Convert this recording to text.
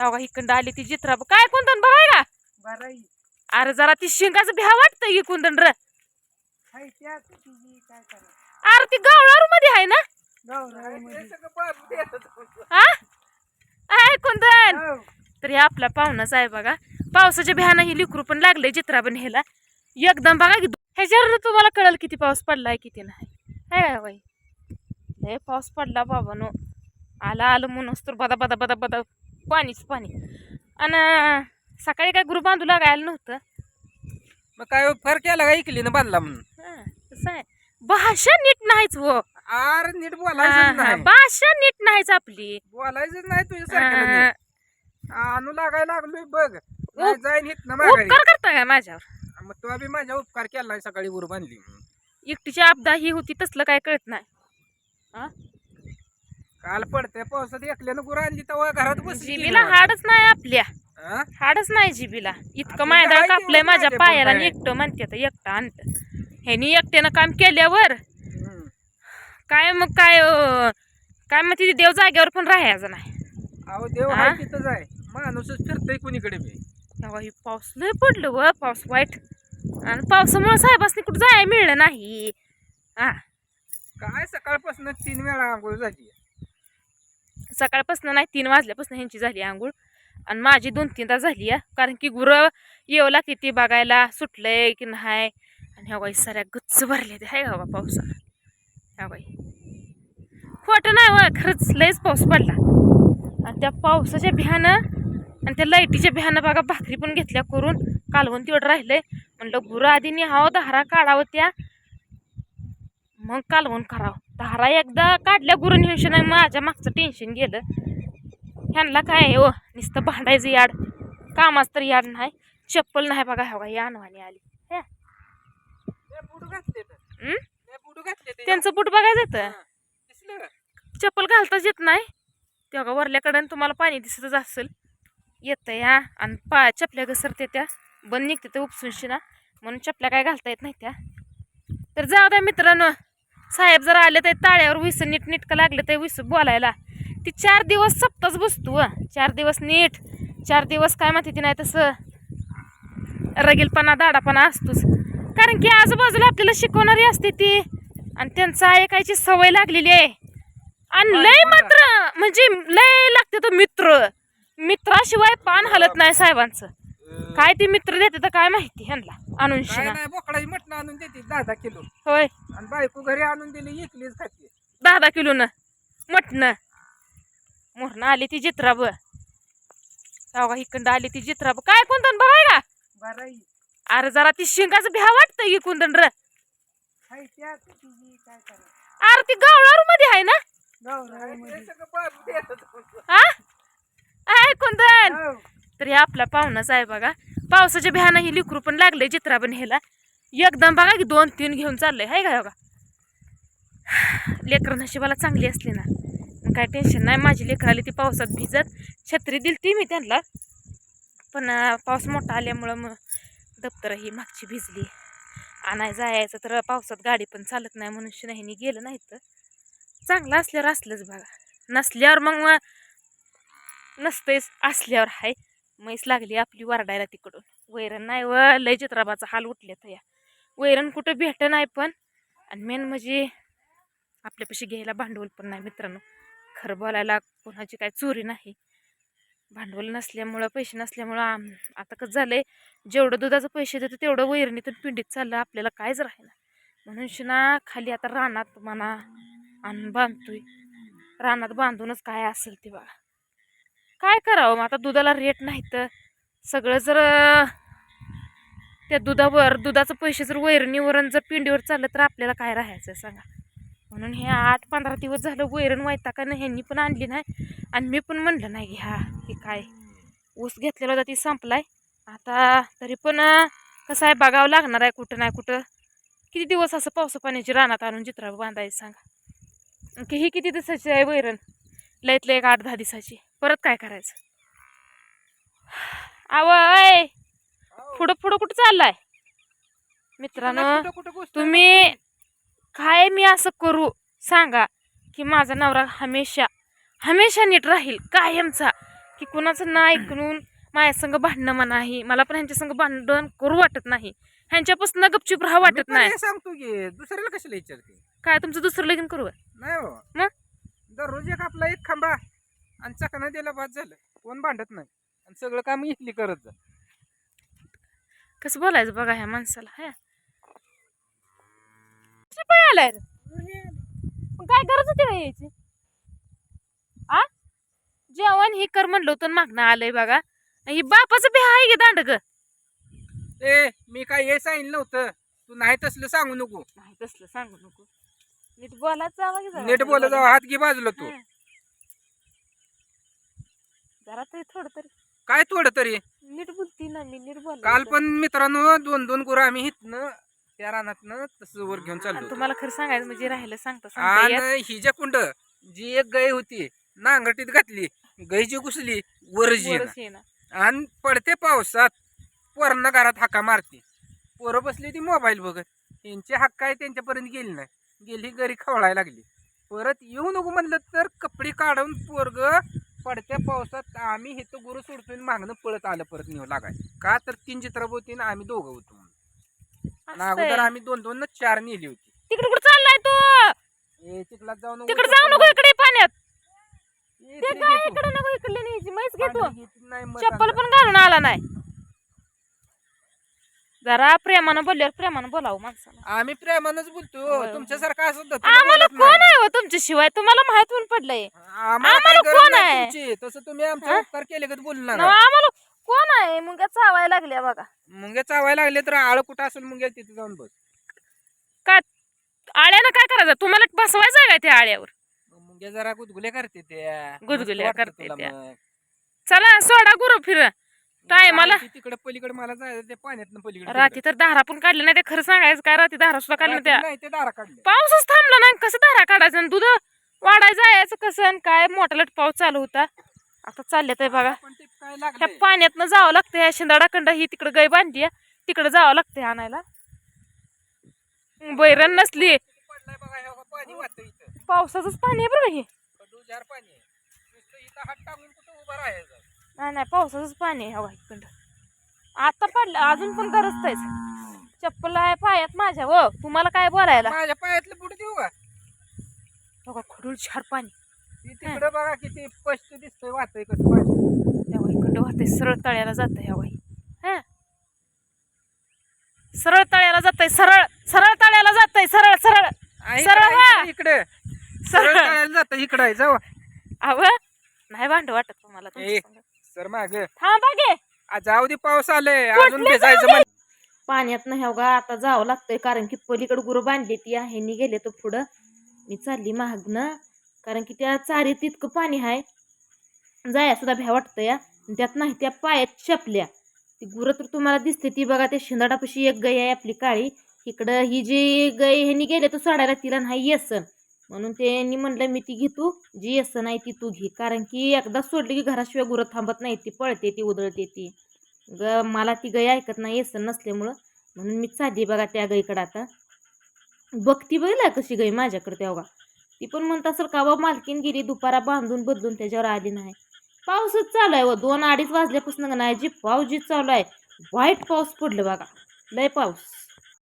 तेव्हा इकडं आली ती जित्रा. काय कुंदन का बराई अरे जरा ती शिंगाचं भ्या वाटतं की कुंदन र. काय अरे ती गावळारू मध्ये आहे ना? हा? आहे कुंदन! हो. तर हे आपला पाहुणाच आहे बघा. पावसाच्या भ्यानं ही लिकरू पण लागले चित्रा पण ह्याला. एकदम बघा की ह्याच्यावर तुम्हाला कळल किती पाऊस पडलाय किती नाही. है का बाई. लय पाऊस पडला बाबानो. आला आलं म्हणूनच तर बदा बदा बदा बदा पाणीच पाणी. आणि सकाळी काय गुरु बांधू लागायला नव्हतं. मग काय फरक केला का इकली ना बांधला म्हणून? हा, तसं आहे. भाषा नीट नाहीच हो. अरे नीट हा, बोलायचं हा, नाही. भाषा नीट नाहीच आपली. बोलायचं नाही तुझ्या हा, सारख्याला आणू लागायला लागलोय बघ. नाही जाईन हित ना माघारी. उपकार करता काय माझ्यावर? मग तू बी माझ्या उपकार केला सकाळी उर बांधली एकटीची आपदा ही होती तसलं काय कळत नाही. हा? काल पडते पावसात एकल्यानं गुरं आणली तेव्हा घरात बसली जिबीला हाडच नाही आपल्या. हा? हाडच नाही जिबीला. इतकं आपलं मैदान काय कापलंय तेवढं माझ्या पण पायाला आणि काय? एकटं म्हणते तर एकटं आणत. ह्यानी एकट्यानं काम केल्यावर हम्म. काय मग काय अं, काय मग तिथे देव जागेवर पण राहायचं नाही. अहो देव हा? आहे तिथंच आहे. माणूसच फिरतय कुणीकडे बी. तेव्हा ही पाऊस लय पडलं व पाऊस वाईट. आणि पावसामुळे साहेबासनी कुठं जायला मिळलं नाही. हा काय सकाळपासून तीन वेळा आंघोळ झाली. सकाळपासून नाही तीन वाजल्यापासून ह्यांची झाली आंघोळ. आणि माझी दोन तीनदा झाली आहे कारण की गुरं येऊ लागते ती बघायला सुटलंय की नाही? आणि ह्या बाई साऱ्या गच्च भरल्या ते आहे बाबा पावसानं ह्या बाई. खोटं नाही व खरंच लयच पाऊस पडला. आणि त्या पावसाच्या भ्यानं आणि त्या लाईटीच्या भ्यानं बघा भाकरी पण घेतल्या करून. कालवून तेवढं राहिलंय. म्हणलं गुरं आधी निहावं धारा काढावं त्या. मग कालवून करावं. धारा एकदा काढल्या गुरं नेऊन नाही. माझ्या मागचं टेन्शन गेलं. ह्यांना काय आहे हो? नुसतं भांडायचं याड. कामाचं तर याड नाही. चप्पल नाही बघा हवा या आणवानी आली. त्यांचं बुट बघायचं येतं? चप्पल घालताच येत नाही. तेव्हा वरल्याकडं तुम्हाला पाणी दिसतच असेल. येतं या आणि पा चपल्या घसरते त्या. बंद निघते ते उपसून शिना. म्हणून चपल्या काय घालता येत नाही त्या. तर जाऊ द्या मित्रांनो. साहेब जर आले तर ताळ्यावर विस नीट नीटकं लागलं तर विस बोलायला. ती चार दिवस सप्ताच बसतो व चार दिवस नीट चार दिवस काय म्हणते ती नाही तसं. रगीलपणा दाडापणा असतोच. कारण की आजूबाजूला आपल्याला शिकवणारी असते ती. आणि त्यांचं ऐकायची सवय लागलेली आहे. आणि लय मात्र म्हणजे लय लागते तो मित्र. मित्राशिवाय पान हलत नाही साहेबांचं. काय ते मित्र देते तर काय माहिती ह्यांना. आणून काय शिना. नाही बोकडाची मटण आणून देते दहा दहा किलो. होय. आणि बायको घरी आणून दिली इकलीच खाते. दहा दहा किलोनं मटणं. मोहरनं आली ती जित्रा ब. तेव्हा इकडं आली ती जित्रा ब. काय कुंदन बरं का बराई. अरे जरा ती शिंगाचं भ्या वाटतं की कुंदन र. त्या काय करा अरे ती गावळारू मध्ये आहे ना? गावराळीमध्ये हा आहे कुंदन. हो. तर हे आपला पाहुणाच आहे बघा. पावसाच्या भ्यानं ही लिकरू पण लागले चित्रा पण ह्याला. एकदम बघा की दोन तीन घेऊन चाललंय. हाय का बघा लेकरं नशिबाला चांगली असली ना. काय टेन्शन नाही. माझी लेकर आली ती पावसात भिजत. छत्री दिली ती मी त्यांना. पण पाऊस मोठा आल्यामुळं मग दप्तर ही मागची भिजली. आणाय जायचं तर पावसात गाडी पण चालत नाही म्हणून शिनाहीनी गेलं नाही तर. चांगलं असल्यावर असलंच बघा. नसल्यावर मग नसतेच असल्यावर हाय. म्हैस लागली आपली वरडायला तिकडून. वैरण नाही व लय जत्राबाचा हाल उठले तर या. वैरण कुठं भेट नाही पण आणि मेन म्हणजे आपल्यापाशी घ्यायला भांडवल पण नाही मित्रांनो. खरं बोलायला कोणाची काय चोरी नाही. भांडवल नसल्यामुळं पैसे नसल्यामुळं आम आता कसं झालं आहे जेवढं दुधाचं पैसे देतो तेवढं वैरणीतून पिंडीत चाललं आपल्याला कायच राहीना म्हणून शिना खाली आता रानात म्हणा आणून बांधतोय. रानात बांधूनच काय असेल ते बघा. काय करावं? मग आता दुधाला रेट नाही तर. सगळं जर त्या दुधावर दुधाचं पैसे जर वैरणीवरून जर पिंडीवर चाललं तर आपल्याला काय राहायचं सांगा? म्हणून हे आठ पंधरा दिवस झालं वैरण वायताकानं ह्यांनी पण आणली नाही. आणि मी पण म्हणलं नाही हा हे काय? ऊस घेतलेला होता ती संपलाय. आता तरी पण कसं आहे बघावं लागणार आहे कुठं नाही कुठं. किती दिवस असं पावसा पाण्याची रानात आणून चित्र बांधायचं सांगा? की ही किती दिवसाची आहे वैरण? लयतलं एक आठ दहा दिवसाची परत काय करायचं? आवय पुढं पुढं कुठं चाललाय? मित्रांनो तुम्ही काय मी असं करू? सांगा की माझा नवरा हमेशा हमेशा नीट राहील कायमचा. की कुणाचं ना ऐकून माझ्या संग भांडणं म्हणा नाही मला पण ह्यांच्या संग भांडण करू वाटत नाही. ह्यांच्यापासून गपचूप राहा वाटत नाही. सांगतो की दुसऱ्याला कशाला विचारते? काय तुमचं दुसरं लगीन करू? नाही हो. मग? दररोज एक आपला एक खांबा आणि चकना दिला बाद झालं. कोण भांडत नाही. आणि सगळं काम इथली करत जा. कसं बोलायचं बघा ह्या माणसाला ह्या. पाय आलाय रे? मग काय गरज होती का यायची? आ? जेवण हे कर म्हणलं होतं मागणं आलंय बघा. ही बापाचं बी आहे की दांड ग ए मी काय हे सांगितलं नव्हतं. तू नाही तसलं सांगू नको. नाही तसलं सांगू नको. नीट बोलायचं जावा की जरा. नीट बोल जाऊ हात घे बाजूला तू हं. जरा तरी थोडं तरी काय थोडं तरी नीट बोलती ना मी नीट बोल काल पण मित्रांनो दोन दोन गुरु आम्ही हितनं त्या रानातनं तसं वर घेऊन चाललो होतो. तुम्हाला खरं सांगायचं म्हणजे राहिलं सांगता सांगता येत. आणि हिच्या कुंड जी एक गाय होती नांगरटीत घातली गायची घुसली वरजी वरच येईना. आणि पडते पावसात पोरांना घरात हाका मारते पोरं बसली ती मोबाईल बघत त्यांचे हक्क काय त्यांच्यापर्यंत गेली नाही गेली घरी खवळायला लागली. परत येऊ नको म्हणलं तर कपडे काढून पोरग पडत्या पावसात आम्ही हे तर गुरु सोडतोय आणि मागणं पळत आलं परत नेऊ लागाय. का तर तीन चित्र होती आणि आम्ही दोघं होतो म्हणून. आणि अगोदर. आम्ही दोन दोन चार नेली होती. तिकडे कुठं चाललाय तू. ए चिखलात जाऊ नको तिकडे जाऊ नको इकडे पाण्यात. इकडे नको न्यायची? घेतो चप्पल. पण घालून आला नाही. जरा प्रेमानं बोलल्यावर प्रेमानं बोलावं माणसाला आम्ही प्रेमानच बोलतो होय. तुमच्यासारखं असं आम्हाला बोलत नाही. कोण आहे हो तुमच्याशिवाय तुम्हाला माहीत होऊन पडलंय आम्हाला काय आम्हाला गरज कोण नाही आहे? तुमची. तसं तुम्ही आमचा हा? उपकार केले का बोलणार आम्हाला कोण आहे मुंग्या चावायला लागल्या बघा मुंग्या चावायला लागले तर आळ कुठं असेल मुंग्या तिथे जाऊन बस काय आळ्यानं काय करायचं तुम्हाला बसवायचं काय त्या आळ्यावर मग मुंग्या जरा गुदगुल्या करते त्या गुदगुल्या मस्त वाटतं करते तुला त्या. मग. चला सोडा गुरु फिर टायमाला रात्री तिकडे पलीकडे मला जायचं ते पाण्यात पलीकडे रात्री तर धारा पण काढले नाही ते खरं सांगायचं काय रात्री धारा सुद्धा काढल्या रात्री त्या नाही ते दारा काढले. पाऊसच थांबला नाही कसं धारा काढायचं आणि दूध वाढायचं जायचं कसं आणि काय? मोठालट पाऊस चालू होता. आता चालले ते बघा. पण ते काय ह्या लागले पाण्यातनं जावं लागतं ह्या शिंदाडाखंड ही तिकडं गाय बांधली तिकडे जावं लागतं आणायला. बैरण नसली. हे पावसाचंच पाणी आहे बरं हे? पाणी आहे नाही नाही पावसाचंच पाणी आहे. हवा इकडं आता पडलं अजून पण गरजतंयच चप्पल आहे पायात माझ्या व तुम्हाला काय बोलायला? माझ्या पायातलं बुट देऊ का? बघा खडूळ छार पाणी. तिकडे बघा किती स्पष्ट दिसतंय वाहतंय कसं पाणी. तेव्हा इकडं सरळ तळ्याला जात ह्या वाही हा? सरळ तळ्याला जातंय सरळ सरळ तळ्याला जातंय सरळ सरळ. आहे सरळ इकडे, सरळ. तळ्याला जातं इकडे आहे जाऊ अव नाही भांड वाटत तुम्हाला. सर माग. थांबा गे. जाऊ दे पाऊस आलाय. कुठलं अजून भिजायचं जाऊ म्हण पाण्यात नाही हो गा आता जावं लागतंय कारण की पलीकडे गुरु बांधली ती आहे नि गेले तर पुढं. मी चालली महागनं कारण की त्या चारीत इतकं पाणी आहे जाया सुद्धा भ्या वाटतं या त्यात नाही त्या पायात चपल्या ती गुरं तर तुम्हाला दिसते ती बघा त्या शिंदाडापाशी एक गाय आहे आपली काळी. इकडं ही जी गाय ह्यांनी गेले तर सोडायला तिला नाही येसन. म्हणून त्यांनी म्हणलं मी ती घेतो. जी येसन आहे ती तू घे. कारण की एकदा सोडली की घराशिवाय गुरं थांबत नाही. ती पळते ती उधळते ती. ग मला ती गाय ऐकत नाही येसन नसल्यामुळं. म्हणून मी चालली बघा त्या गाईकडं आता. बघती बघितला कशी गाई माझ्याकडे तेव्हा. ती पण म्हणत असेल का बा मालकीन गेली दुपारा बांधून बदलून त्याच्यावर आली नाही. पाऊसच चालू आहे व दोन अडीच वाजल्यापासून नाही जी पाऊस जी चालू आहे वाईट पाऊस पडलं बघा. लय पाऊस.